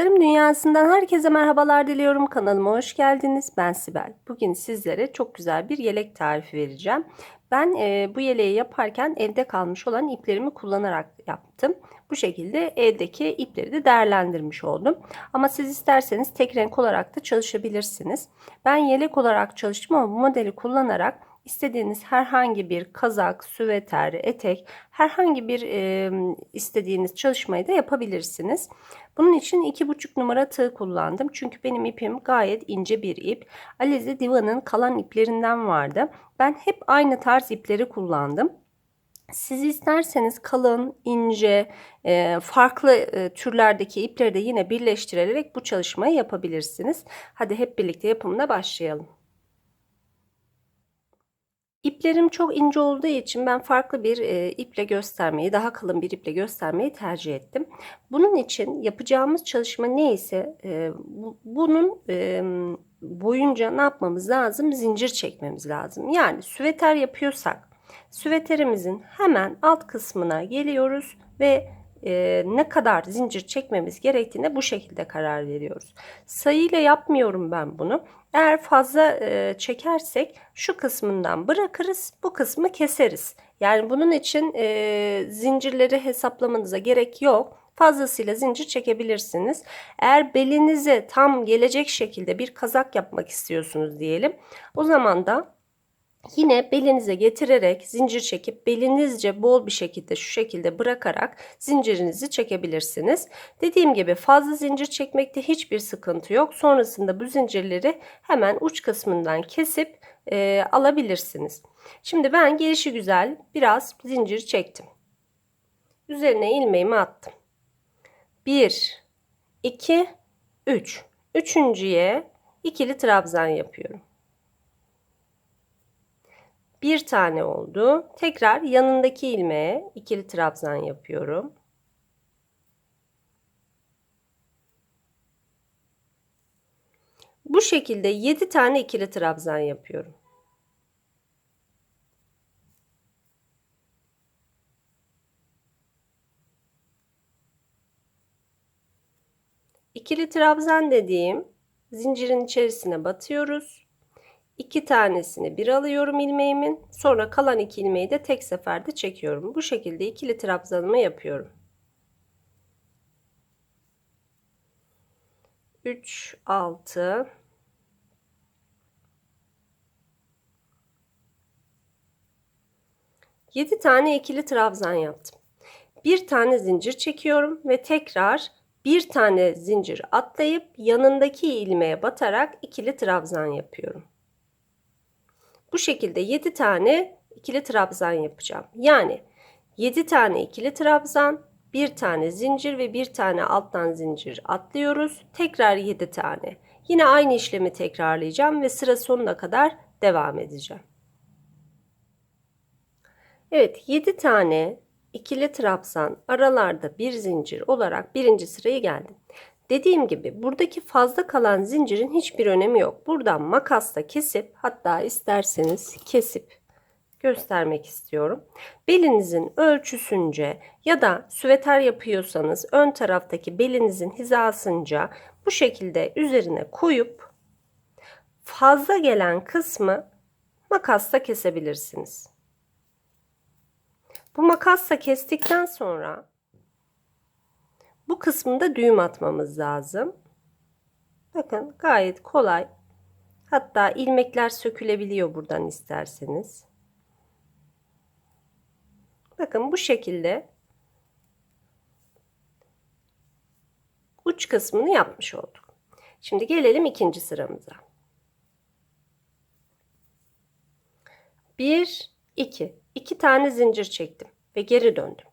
Tasarım dünyasından herkese merhabalar diliyorum. Kanalıma hoş geldiniz. Ben Sibel. Bugün sizlere çok güzel bir yelek tarifi vereceğim. Ben e, bu yeleği yaparken evde kalmış olan iplerimi kullanarak yaptım. Bu şekilde evdeki ipleri de değerlendirmiş oldum. Ama siz isterseniz tek renk olarak da çalışabilirsiniz. Ben yelek olarak çalıştım ama bu modeli kullanarak istediğiniz herhangi bir kazak, süveter, etek, herhangi bir e, istediğiniz çalışmayı da yapabilirsiniz. Bunun için 2,5 numara tığ kullandım. Çünkü benim ipim gayet ince bir ip. Alize Diva'nın kalan iplerinden vardı. Ben hep aynı tarz ipleri kullandım. Siz isterseniz kalın, ince, e, farklı e, türlerdeki ipleri de yine birleştirerek bu çalışmayı yapabilirsiniz. Hadi hep birlikte yapımına başlayalım. İplerim çok ince olduğu için ben farklı bir e, iple göstermeyi, daha kalın bir iple göstermeyi tercih ettim. Bunun için yapacağımız çalışma neyse e, bu, bunun e, boyunca ne yapmamız lazım? Zincir çekmemiz lazım. Yani süveter yapıyorsak süveterimizin hemen alt kısmına geliyoruz ve e, ne kadar zincir çekmemiz gerektiğine bu şekilde karar veriyoruz. Sayıyla yapmıyorum ben bunu. Eğer fazla e, çekersek şu kısmından bırakırız, bu kısmı keseriz. Yani bunun için e, zincirleri hesaplamanıza gerek yok. Fazlasıyla zincir çekebilirsiniz. Eğer belinize tam gelecek şekilde bir kazak yapmak istiyorsunuz diyelim. O zaman da Yine belinize getirerek zincir çekip belinizce bol bir şekilde şu şekilde bırakarak zincirinizi çekebilirsiniz. Dediğim gibi fazla zincir çekmekte hiçbir sıkıntı yok. Sonrasında bu zincirleri hemen uç kısmından kesip e, alabilirsiniz. Şimdi ben gelişi güzel biraz zincir çektim. Üzerine ilmeğimi attım. 1, 2, 3. Üçüncüye ikili trabzan yapıyorum bir tane oldu. Tekrar yanındaki ilmeğe ikili trabzan yapıyorum. Bu şekilde 7 tane ikili trabzan yapıyorum. İkili trabzan dediğim zincirin içerisine batıyoruz. İki tanesini bir alıyorum ilmeğimin. Sonra kalan iki ilmeği de tek seferde çekiyorum. Bu şekilde ikili trabzanımı yapıyorum. 3 6 7 tane ikili trabzan yaptım. Bir tane zincir çekiyorum ve tekrar bir tane zincir atlayıp yanındaki ilmeğe batarak ikili trabzan yapıyorum. Bu şekilde 7 tane ikili trabzan yapacağım. Yani 7 tane ikili trabzan, bir tane zincir ve bir tane alttan zincir atlıyoruz. Tekrar 7 tane. Yine aynı işlemi tekrarlayacağım ve sıra sonuna kadar devam edeceğim. Evet 7 tane ikili trabzan aralarda bir zincir olarak birinci sıraya geldim. Dediğim gibi buradaki fazla kalan zincirin hiçbir önemi yok. Buradan makasla kesip hatta isterseniz kesip göstermek istiyorum. Belinizin ölçüsünce ya da süveter yapıyorsanız ön taraftaki belinizin hizasınca bu şekilde üzerine koyup fazla gelen kısmı makasla kesebilirsiniz. Bu makasla kestikten sonra bu kısmında düğüm atmamız lazım. Bakın gayet kolay. Hatta ilmekler sökülebiliyor buradan isterseniz. Bakın bu şekilde uç kısmını yapmış olduk. Şimdi gelelim ikinci sıramıza. 1 2 2 tane zincir çektim ve geri döndüm.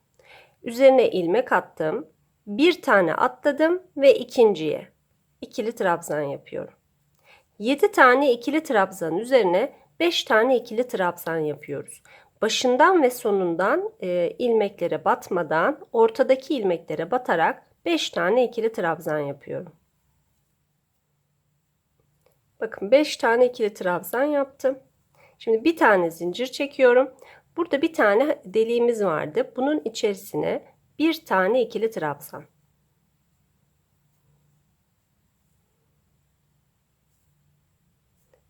Üzerine ilmek attım bir tane atladım ve ikinciye ikili trabzan yapıyorum. 7 tane ikili trabzan üzerine 5 tane ikili trabzan yapıyoruz. Başından ve sonundan e, ilmeklere batmadan ortadaki ilmeklere batarak 5 tane ikili trabzan yapıyorum. Bakın 5 tane ikili trabzan yaptım. Şimdi bir tane zincir çekiyorum. Burada bir tane deliğimiz vardı. Bunun içerisine bir tane ikili trabzan.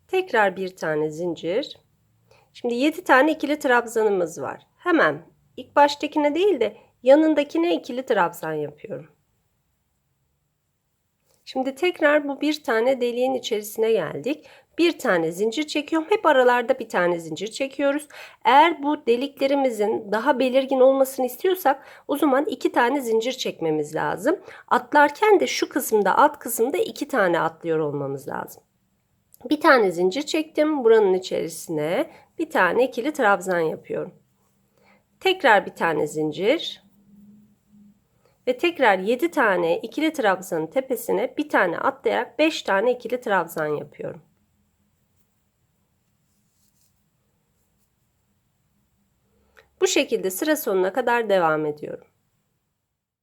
Tekrar bir tane zincir. Şimdi 7 tane ikili trabzanımız var. Hemen ilk baştakine değil de yanındakine ikili trabzan yapıyorum. Şimdi tekrar bu bir tane deliğin içerisine geldik. Bir tane zincir çekiyorum. Hep aralarda bir tane zincir çekiyoruz. Eğer bu deliklerimizin daha belirgin olmasını istiyorsak o zaman iki tane zincir çekmemiz lazım. Atlarken de şu kısımda alt kısımda iki tane atlıyor olmamız lazım. Bir tane zincir çektim. Buranın içerisine bir tane ikili trabzan yapıyorum. Tekrar bir tane zincir. Ve tekrar 7 tane ikili trabzanın tepesine bir tane atlayarak 5 tane ikili trabzan yapıyorum. Bu şekilde sıra sonuna kadar devam ediyorum.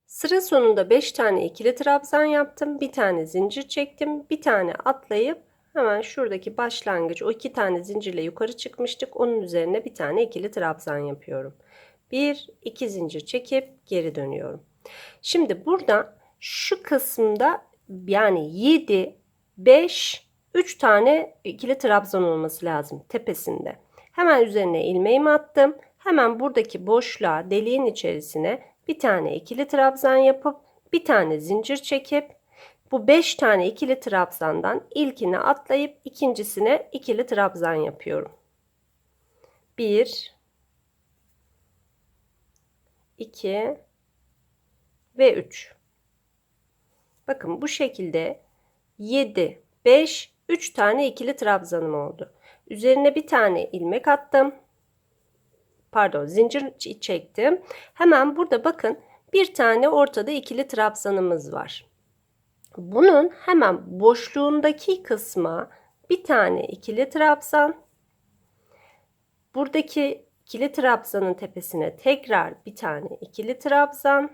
Sıra sonunda 5 tane ikili trabzan yaptım. Bir tane zincir çektim. Bir tane atlayıp hemen şuradaki başlangıç o iki tane zincirle yukarı çıkmıştık. Onun üzerine bir tane ikili trabzan yapıyorum. Bir, iki zincir çekip geri dönüyorum. Şimdi burada şu kısımda yani 7, 5, 3 tane ikili trabzan olması lazım tepesinde. Hemen üzerine ilmeğimi attım. Hemen buradaki boşluğa deliğin içerisine bir tane ikili trabzan yapıp bir tane zincir çekip bu 5 tane ikili trabzandan ilkini atlayıp ikincisine ikili trabzan yapıyorum. 1 2 ve 3. Bakın bu şekilde 7, 5, 3 tane ikili trabzanım oldu. Üzerine bir tane ilmek attım. Pardon zincir çektim. Hemen burada bakın bir tane ortada ikili trabzanımız var. Bunun hemen boşluğundaki kısma bir tane ikili trabzan. Buradaki ikili trabzanın tepesine tekrar bir tane ikili trabzan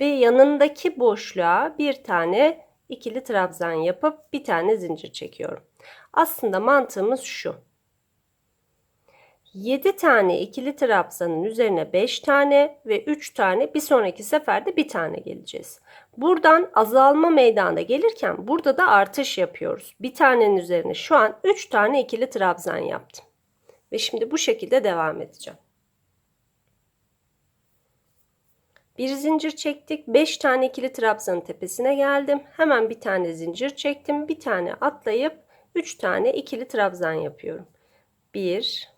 ve yanındaki boşluğa bir tane ikili trabzan yapıp bir tane zincir çekiyorum. Aslında mantığımız şu. 7 tane ikili trabzanın üzerine 5 tane ve 3 tane bir sonraki seferde bir tane geleceğiz. Buradan azalma meydana gelirken burada da artış yapıyoruz. Bir tanenin üzerine şu an 3 tane ikili trabzan yaptım. Ve şimdi bu şekilde devam edeceğim. Bir zincir çektik. 5 tane ikili trabzanın tepesine geldim. Hemen bir tane zincir çektim. Bir tane atlayıp 3 tane ikili trabzan yapıyorum. 1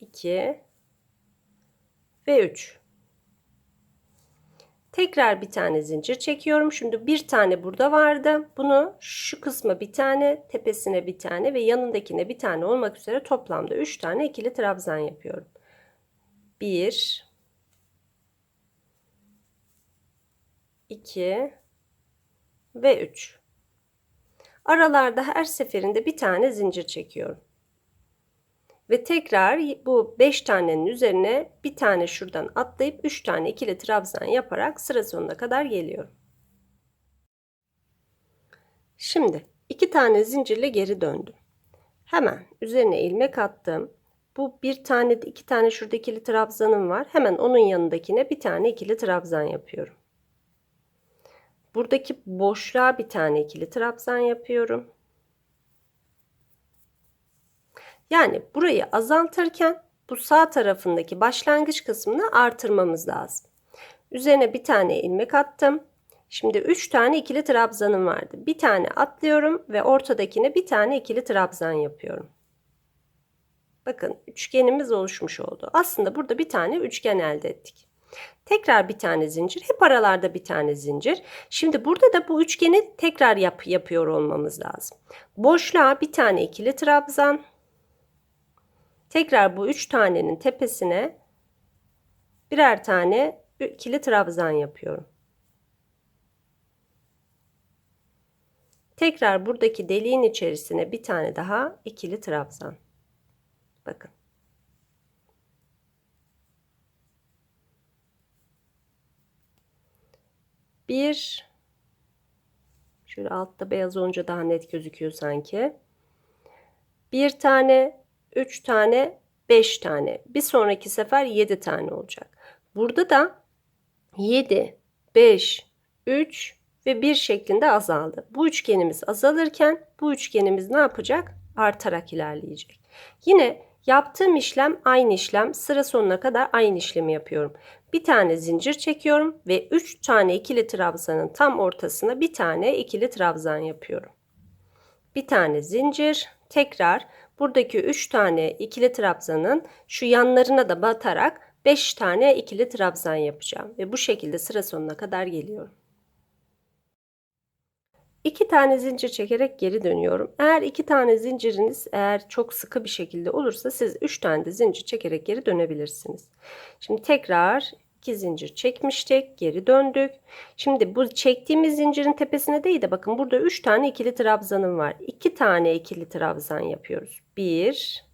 2 ve 3. Tekrar bir tane zincir çekiyorum. Şimdi bir tane burada vardı. Bunu şu kısma bir tane, tepesine bir tane ve yanındakine bir tane olmak üzere toplamda 3 tane ikili trabzan yapıyorum. 1 2 ve 3. Aralarda her seferinde bir tane zincir çekiyorum. Ve tekrar bu 5 tanenin üzerine bir tane şuradan atlayıp 3 tane ikili trabzan yaparak sıra sonuna kadar geliyorum. Şimdi 2 tane zincirle geri döndüm. Hemen üzerine ilmek attım. Bu bir tane iki tane şurada ikili trabzanım var. Hemen onun yanındakine bir tane ikili trabzan yapıyorum. Buradaki boşluğa bir tane ikili trabzan yapıyorum. Yani burayı azaltırken bu sağ tarafındaki başlangıç kısmını artırmamız lazım. Üzerine bir tane ilmek attım. Şimdi 3 tane ikili trabzanım vardı. Bir tane atlıyorum ve ortadakine bir tane ikili trabzan yapıyorum. Bakın üçgenimiz oluşmuş oldu. Aslında burada bir tane üçgen elde ettik. Tekrar bir tane zincir. Hep aralarda bir tane zincir. Şimdi burada da bu üçgeni tekrar yap yapıyor olmamız lazım. Boşluğa bir tane ikili trabzan. Tekrar bu üç tanenin tepesine birer tane ikili trabzan yapıyorum. Tekrar buradaki deliğin içerisine bir tane daha ikili trabzan. Bakın. Bir şöyle altta beyaz olunca daha net gözüküyor sanki. Bir tane, üç tane, beş tane. Bir sonraki sefer yedi tane olacak. Burada da yedi, beş, üç, ve 1 şeklinde azaldı. Bu üçgenimiz azalırken bu üçgenimiz ne yapacak? Artarak ilerleyecek. Yine yaptığım işlem aynı işlem. Sıra sonuna kadar aynı işlemi yapıyorum. Bir tane zincir çekiyorum ve 3 tane ikili trabzanın tam ortasına bir tane ikili trabzan yapıyorum. Bir tane zincir, tekrar buradaki 3 tane ikili trabzanın şu yanlarına da batarak 5 tane ikili trabzan yapacağım ve bu şekilde sıra sonuna kadar geliyorum. 2 tane zincir çekerek geri dönüyorum. Eğer 2 tane zinciriniz eğer çok sıkı bir şekilde olursa siz 3 tane de zincir çekerek geri dönebilirsiniz. Şimdi tekrar 2 zincir çekmiştik. Geri döndük. Şimdi bu çektiğimiz zincirin tepesine değil de bakın burada 3 tane ikili trabzanım var. 2 tane ikili trabzan yapıyoruz. 1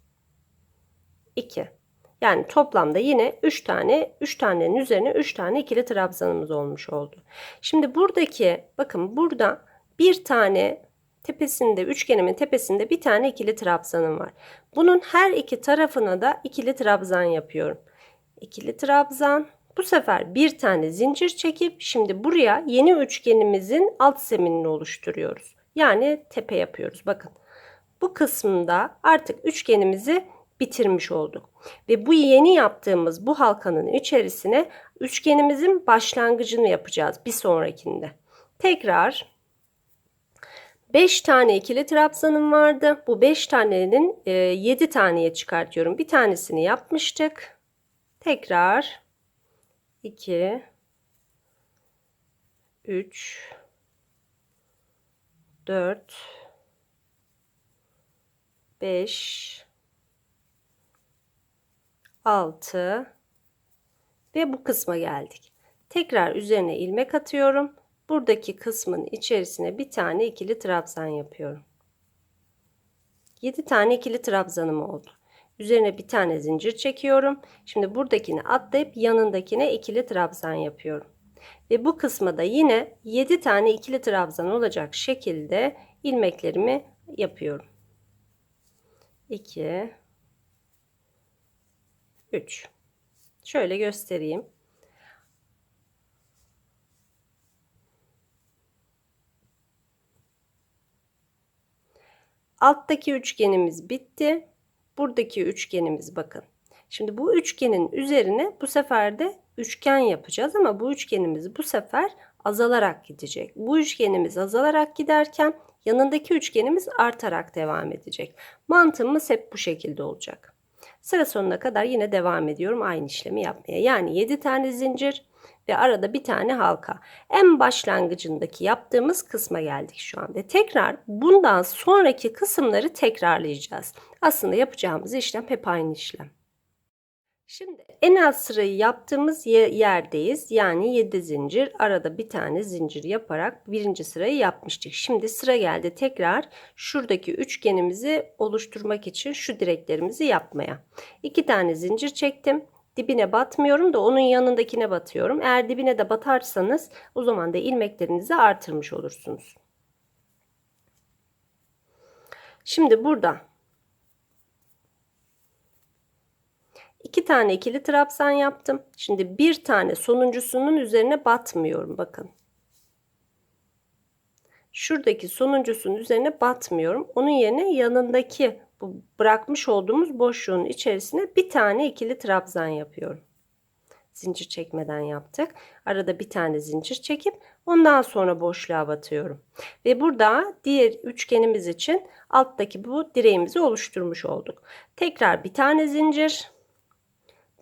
2 yani toplamda yine 3 tane 3 tanenin üzerine 3 tane ikili trabzanımız olmuş oldu. Şimdi buradaki bakın burada bir tane tepesinde üçgenimin tepesinde bir tane ikili trabzanım var. Bunun her iki tarafına da ikili trabzan yapıyorum. İkili trabzan bu sefer bir tane zincir çekip şimdi buraya yeni üçgenimizin alt zeminini oluşturuyoruz. Yani tepe yapıyoruz. Bakın bu kısmında artık üçgenimizi bitirmiş olduk. Ve bu yeni yaptığımız bu halkanın içerisine üçgenimizin başlangıcını yapacağız bir sonrakinde. Tekrar 5 tane ikili trabzanım vardı. Bu 5 tanenin 7 e, taneye çıkartıyorum. Bir tanesini yapmıştık. Tekrar 2 3 4 5 6 ve bu kısma geldik. Tekrar üzerine ilmek atıyorum. Buradaki kısmın içerisine bir tane ikili trabzan yapıyorum. 7 tane ikili trabzanım oldu. Üzerine bir tane zincir çekiyorum. Şimdi buradakini atlayıp yanındakine ikili trabzan yapıyorum. Ve bu kısma da yine 7 tane ikili trabzan olacak şekilde ilmeklerimi yapıyorum. 2 3 Şöyle göstereyim. Alttaki üçgenimiz bitti. Buradaki üçgenimiz bakın. Şimdi bu üçgenin üzerine bu sefer de üçgen yapacağız ama bu üçgenimiz bu sefer azalarak gidecek. Bu üçgenimiz azalarak giderken yanındaki üçgenimiz artarak devam edecek. Mantığımız hep bu şekilde olacak. Sıra sonuna kadar yine devam ediyorum aynı işlemi yapmaya. Yani 7 tane zincir ve arada bir tane halka. En başlangıcındaki yaptığımız kısma geldik şu an ve tekrar bundan sonraki kısımları tekrarlayacağız. Aslında yapacağımız işlem hep aynı işlem. Şimdi en alt sırayı yaptığımız yerdeyiz. Yani 7 zincir arada bir tane zincir yaparak birinci sırayı yapmıştık. Şimdi sıra geldi tekrar şuradaki üçgenimizi oluşturmak için şu direklerimizi yapmaya. 2 tane zincir çektim dibine batmıyorum da onun yanındakine batıyorum. Eğer dibine de batarsanız o zaman da ilmeklerinizi artırmış olursunuz. Şimdi burada iki tane ikili trabzan yaptım. Şimdi bir tane sonuncusunun üzerine batmıyorum. Bakın. Şuradaki sonuncusunun üzerine batmıyorum. Onun yerine yanındaki bu bırakmış olduğumuz boşluğun içerisine bir tane ikili trabzan yapıyorum. Zincir çekmeden yaptık. Arada bir tane zincir çekip ondan sonra boşluğa batıyorum. Ve burada diğer üçgenimiz için alttaki bu direğimizi oluşturmuş olduk. Tekrar bir tane zincir,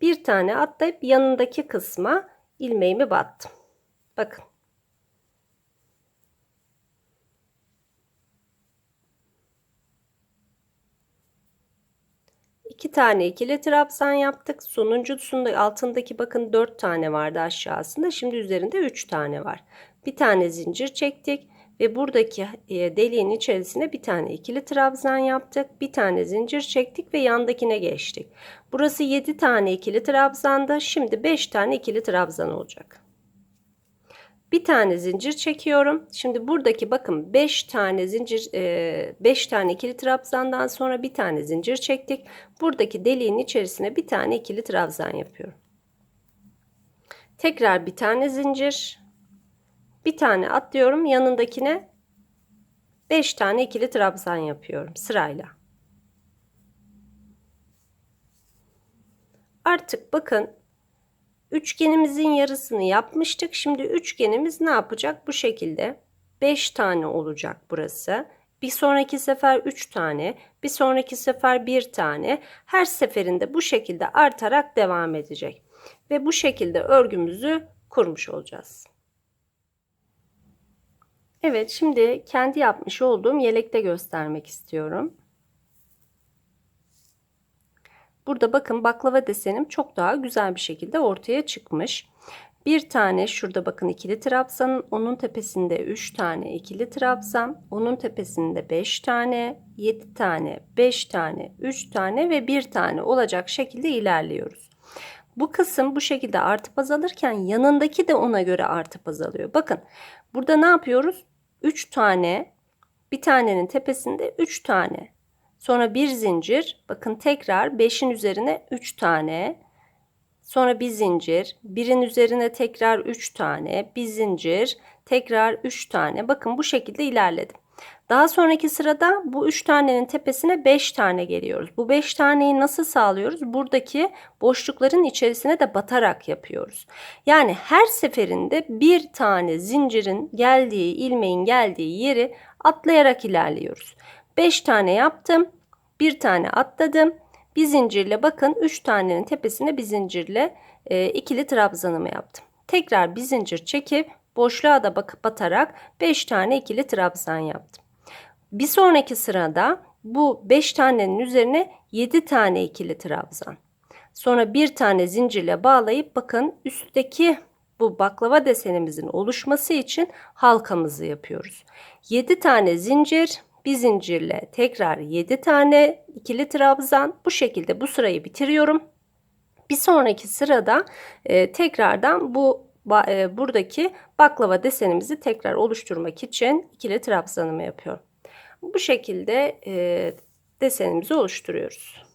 bir tane atlayıp yanındaki kısma ilmeğimi battım. Bakın 2 tane ikili trabzan yaptık. Sonuncusunda altındaki bakın 4 tane vardı aşağısında. Şimdi üzerinde 3 tane var. Bir tane zincir çektik ve buradaki e, deliğin içerisine bir tane ikili trabzan yaptık. Bir tane zincir çektik ve yandakine geçtik. Burası 7 tane ikili trabzanda. Şimdi 5 tane ikili trabzan olacak bir tane zincir çekiyorum. Şimdi buradaki bakın 5 tane zincir 5 e, tane ikili trabzandan sonra bir tane zincir çektik. Buradaki deliğin içerisine bir tane ikili trabzan yapıyorum. Tekrar bir tane zincir. Bir tane atlıyorum. Yanındakine 5 tane ikili trabzan yapıyorum sırayla. Artık bakın üçgenimizin yarısını yapmıştık. Şimdi üçgenimiz ne yapacak? Bu şekilde 5 tane olacak burası. Bir sonraki sefer 3 tane, bir sonraki sefer 1 tane. Her seferinde bu şekilde artarak devam edecek. Ve bu şekilde örgümüzü kurmuş olacağız. Evet, şimdi kendi yapmış olduğum yelekte göstermek istiyorum. Burada bakın baklava desenim çok daha güzel bir şekilde ortaya çıkmış. Bir tane şurada bakın ikili trabzanın onun tepesinde 3 tane ikili trabzan, onun tepesinde 5 tane, 7 tane, 5 tane, 3 tane ve 1 tane olacak şekilde ilerliyoruz. Bu kısım bu şekilde artıp azalırken yanındaki de ona göre artıp azalıyor. Bakın burada ne yapıyoruz? 3 tane bir tanenin tepesinde 3 tane. Sonra bir zincir. Bakın tekrar 5'in üzerine 3 tane. Sonra bir zincir. Birin üzerine tekrar 3 tane. Bir zincir. Tekrar 3 tane. Bakın bu şekilde ilerledim. Daha sonraki sırada bu 3 tanenin tepesine 5 tane geliyoruz. Bu 5 taneyi nasıl sağlıyoruz? Buradaki boşlukların içerisine de batarak yapıyoruz. Yani her seferinde bir tane zincirin geldiği, ilmeğin geldiği yeri atlayarak ilerliyoruz. 5 tane yaptım. Bir tane atladım. Bir zincirle bakın 3 tanenin tepesine bir zincirle e, ikili trabzanımı yaptım. Tekrar bir zincir çekip boşluğa da bakıp batarak 5 tane ikili trabzan yaptım. Bir sonraki sırada bu 5 tanenin üzerine 7 tane ikili trabzan. Sonra bir tane zincirle bağlayıp bakın üstteki bu baklava desenimizin oluşması için halkamızı yapıyoruz. 7 tane zincir, bir zincirle tekrar 7 tane ikili trabzan bu şekilde bu sırayı bitiriyorum. Bir sonraki sırada e, tekrardan bu e, buradaki baklava desenimizi tekrar oluşturmak için ikili trabzanımı yapıyorum. Bu şekilde e, desenimizi oluşturuyoruz.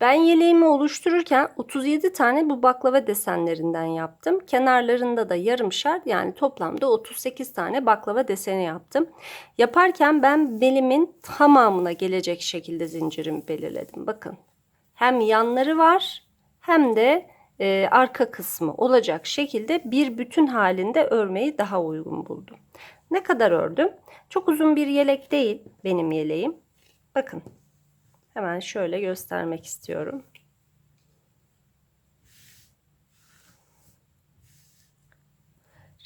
Ben yeleğimi oluştururken 37 tane bu baklava desenlerinden yaptım. Kenarlarında da yarımşar yani toplamda 38 tane baklava deseni yaptım. Yaparken ben belimin tamamına gelecek şekilde zincirimi belirledim. Bakın hem yanları var hem de e, arka kısmı olacak şekilde bir bütün halinde örmeyi daha uygun buldum. Ne kadar ördüm? Çok uzun bir yelek değil benim yeleğim. Bakın Hemen şöyle göstermek istiyorum.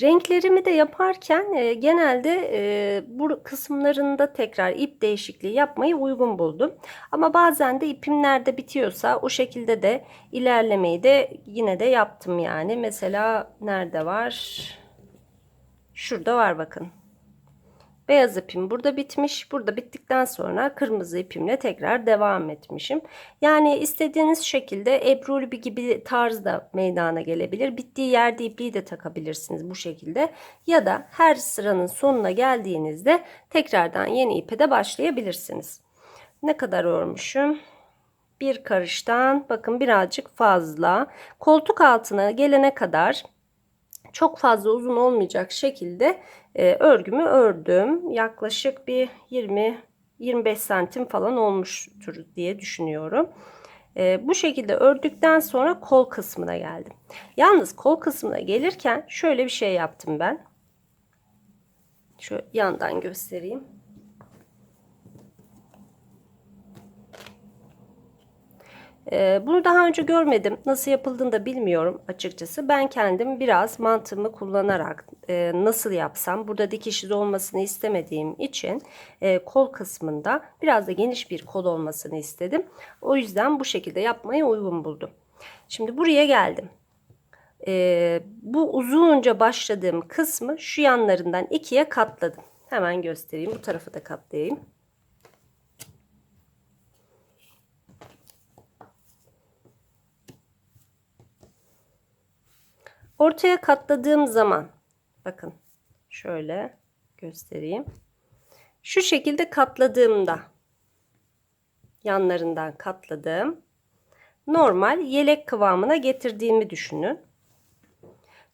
Renklerimi de yaparken e, genelde e, bu kısımlarında tekrar ip değişikliği yapmayı uygun buldum. Ama bazen de ipim nerede bitiyorsa o şekilde de ilerlemeyi de yine de yaptım yani. Mesela nerede var? Şurada var bakın. Beyaz ipim burada bitmiş. Burada bittikten sonra kırmızı ipimle tekrar devam etmişim. Yani istediğiniz şekilde Ebru bir gibi tarzda meydana gelebilir. Bittiği yerde ipliği de takabilirsiniz bu şekilde. Ya da her sıranın sonuna geldiğinizde tekrardan yeni ipe de başlayabilirsiniz. Ne kadar örmüşüm? Bir karıştan bakın birazcık fazla. Koltuk altına gelene kadar çok fazla uzun olmayacak şekilde e, örgümü ördüm. Yaklaşık bir 20-25 santim falan olmuştur diye düşünüyorum. E, bu şekilde ördükten sonra kol kısmına geldim. Yalnız kol kısmına gelirken şöyle bir şey yaptım ben. Şu yandan göstereyim. Bunu daha önce görmedim. Nasıl yapıldığını da bilmiyorum açıkçası. Ben kendim biraz mantığımı kullanarak e, nasıl yapsam burada dikiş izi olmasını istemediğim için e, kol kısmında biraz da geniş bir kol olmasını istedim. O yüzden bu şekilde yapmayı uygun buldum. Şimdi buraya geldim. E, bu uzunca başladığım kısmı şu yanlarından ikiye katladım. Hemen göstereyim. Bu tarafı da katlayayım. Ortaya katladığım zaman bakın şöyle göstereyim. Şu şekilde katladığımda yanlarından katladım. Normal yelek kıvamına getirdiğimi düşünün.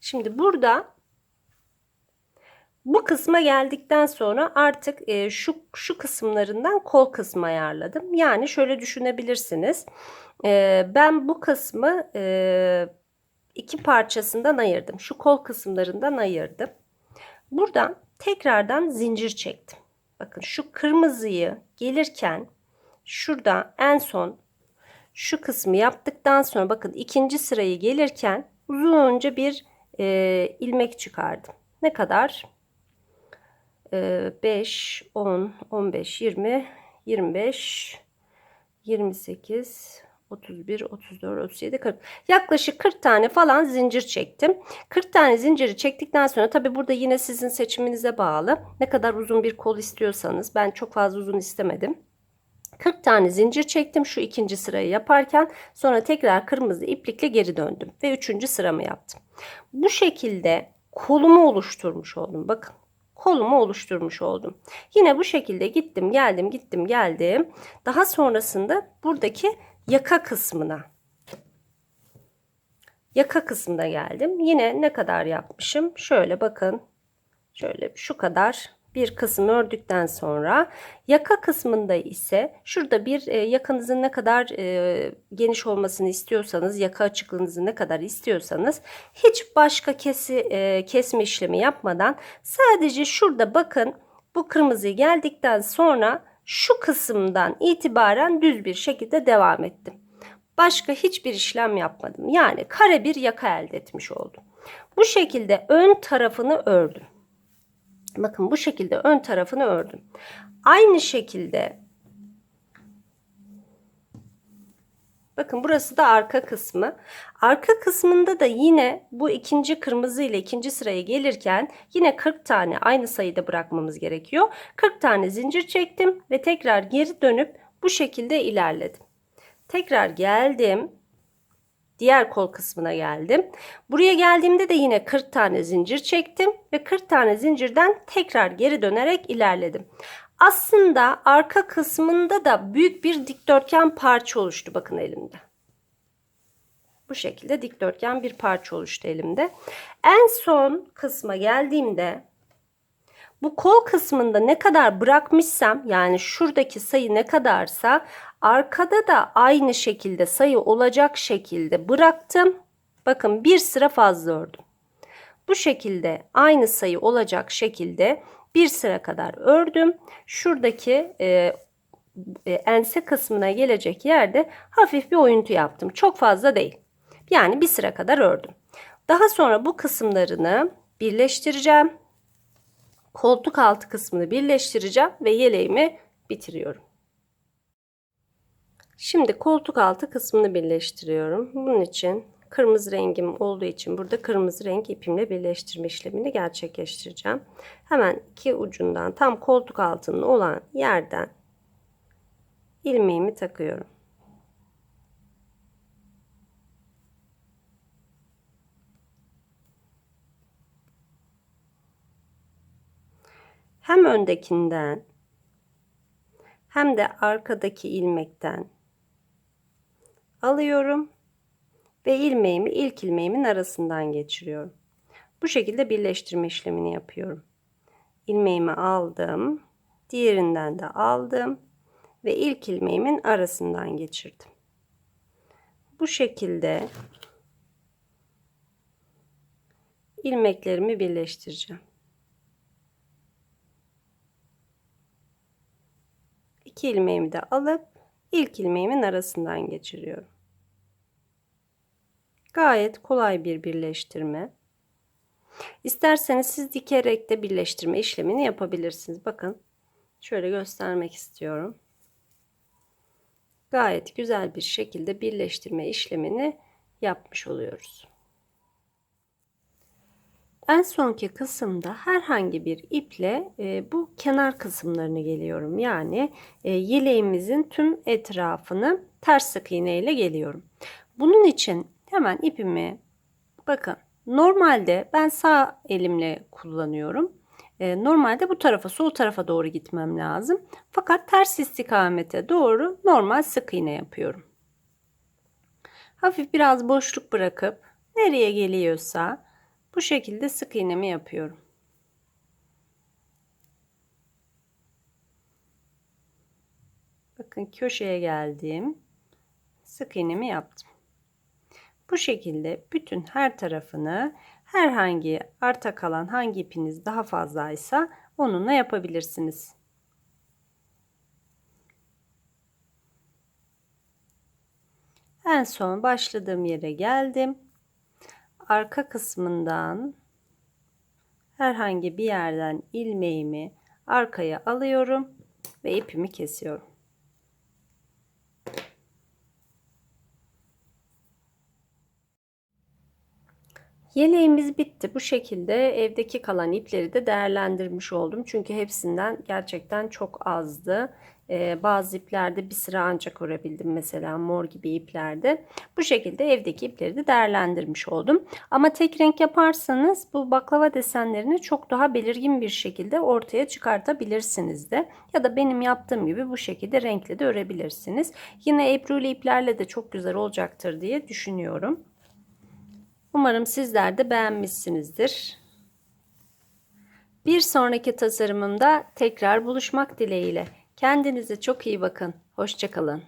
Şimdi burada Bu kısma geldikten sonra artık e, şu şu kısımlarından kol kısmı ayarladım. Yani şöyle düşünebilirsiniz. E, ben bu kısmı e, iki parçasından ayırdım. Şu kol kısımlarından ayırdım. Buradan tekrardan zincir çektim. Bakın şu kırmızıyı gelirken şurada en son şu kısmı yaptıktan sonra bakın ikinci sırayı gelirken uzunca bir e, ilmek çıkardım. Ne kadar? E, 5, 10, 15, 20, 25, 28, 31, 34, 37, 40. Yaklaşık 40 tane falan zincir çektim. 40 tane zinciri çektikten sonra tabi burada yine sizin seçiminize bağlı. Ne kadar uzun bir kol istiyorsanız ben çok fazla uzun istemedim. 40 tane zincir çektim şu ikinci sırayı yaparken sonra tekrar kırmızı iplikle geri döndüm ve üçüncü sıramı yaptım. Bu şekilde kolumu oluşturmuş oldum. Bakın kolumu oluşturmuş oldum. Yine bu şekilde gittim geldim gittim geldim. Daha sonrasında buradaki yaka kısmına yaka kısmına geldim. Yine ne kadar yapmışım? Şöyle bakın. Şöyle şu kadar bir kısmı ördükten sonra yaka kısmında ise şurada bir e, yakanızın ne kadar e, geniş olmasını istiyorsanız yaka açıklığınızı ne kadar istiyorsanız hiç başka kesi, e, kesme işlemi yapmadan sadece şurada bakın bu kırmızı geldikten sonra şu kısımdan itibaren düz bir şekilde devam ettim. Başka hiçbir işlem yapmadım. Yani kare bir yaka elde etmiş oldum. Bu şekilde ön tarafını ördüm. Bakın bu şekilde ön tarafını ördüm. Aynı şekilde Bakın burası da arka kısmı. Arka kısmında da yine bu ikinci kırmızı ile ikinci sıraya gelirken yine 40 tane aynı sayıda bırakmamız gerekiyor. 40 tane zincir çektim ve tekrar geri dönüp bu şekilde ilerledim. Tekrar geldim diğer kol kısmına geldim. Buraya geldiğimde de yine 40 tane zincir çektim ve 40 tane zincirden tekrar geri dönerek ilerledim. Aslında arka kısmında da büyük bir dikdörtgen parça oluştu bakın elimde. Bu şekilde dikdörtgen bir parça oluştu elimde. En son kısma geldiğimde bu kol kısmında ne kadar bırakmışsam yani şuradaki sayı ne kadarsa arkada da aynı şekilde sayı olacak şekilde bıraktım. Bakın bir sıra fazla ördüm. Bu şekilde aynı sayı olacak şekilde bir sıra kadar ördüm. Şuradaki e, e, ense kısmına gelecek yerde hafif bir oyuntu yaptım. Çok fazla değil. Yani bir sıra kadar ördüm. Daha sonra bu kısımlarını birleştireceğim koltuk altı kısmını birleştireceğim ve yeleğimi bitiriyorum. Şimdi koltuk altı kısmını birleştiriyorum. Bunun için kırmızı rengim olduğu için burada kırmızı renk ipimle birleştirme işlemini gerçekleştireceğim. Hemen iki ucundan tam koltuk altının olan yerden ilmeğimi takıyorum. hem öndekinden hem de arkadaki ilmekten alıyorum ve ilmeğimi ilk ilmeğimin arasından geçiriyorum. Bu şekilde birleştirme işlemini yapıyorum. İlmeğimi aldım, diğerinden de aldım ve ilk ilmeğimin arasından geçirdim. Bu şekilde ilmeklerimi birleştireceğim. iki ilmeğimi de alıp ilk ilmeğimin arasından geçiriyorum. Gayet kolay bir birleştirme. İsterseniz siz dikerek de birleştirme işlemini yapabilirsiniz. Bakın şöyle göstermek istiyorum. Gayet güzel bir şekilde birleştirme işlemini yapmış oluyoruz. En sonki kısımda herhangi bir iple e, bu kenar kısımlarını geliyorum. Yani e, yeleğimizin tüm etrafını ters sık iğne ile geliyorum. Bunun için Hemen ipimi bakın normalde ben sağ elimle kullanıyorum. Ee, normalde bu tarafa sol tarafa doğru gitmem lazım. Fakat ters istikamete doğru normal sık iğne yapıyorum. Hafif biraz boşluk bırakıp nereye geliyorsa bu şekilde sık iğnemi yapıyorum. Bakın köşeye geldim. Sık iğnemi yaptım. Bu şekilde bütün her tarafını herhangi arta kalan hangi ipiniz daha fazlaysa onunla yapabilirsiniz. En son başladığım yere geldim. Arka kısmından herhangi bir yerden ilmeğimi arkaya alıyorum ve ipimi kesiyorum. Yeleğimiz bitti. Bu şekilde evdeki kalan ipleri de değerlendirmiş oldum. Çünkü hepsinden gerçekten çok azdı. Ee, bazı iplerde bir sıra ancak örebildim mesela mor gibi iplerde. Bu şekilde evdeki ipleri de değerlendirmiş oldum. Ama tek renk yaparsanız bu baklava desenlerini çok daha belirgin bir şekilde ortaya çıkartabilirsiniz de. Ya da benim yaptığım gibi bu şekilde renkli de örebilirsiniz. Yine ebruli iplerle de çok güzel olacaktır diye düşünüyorum. Umarım sizler de beğenmişsinizdir. Bir sonraki tasarımımda tekrar buluşmak dileğiyle. Kendinize çok iyi bakın. Hoşçakalın.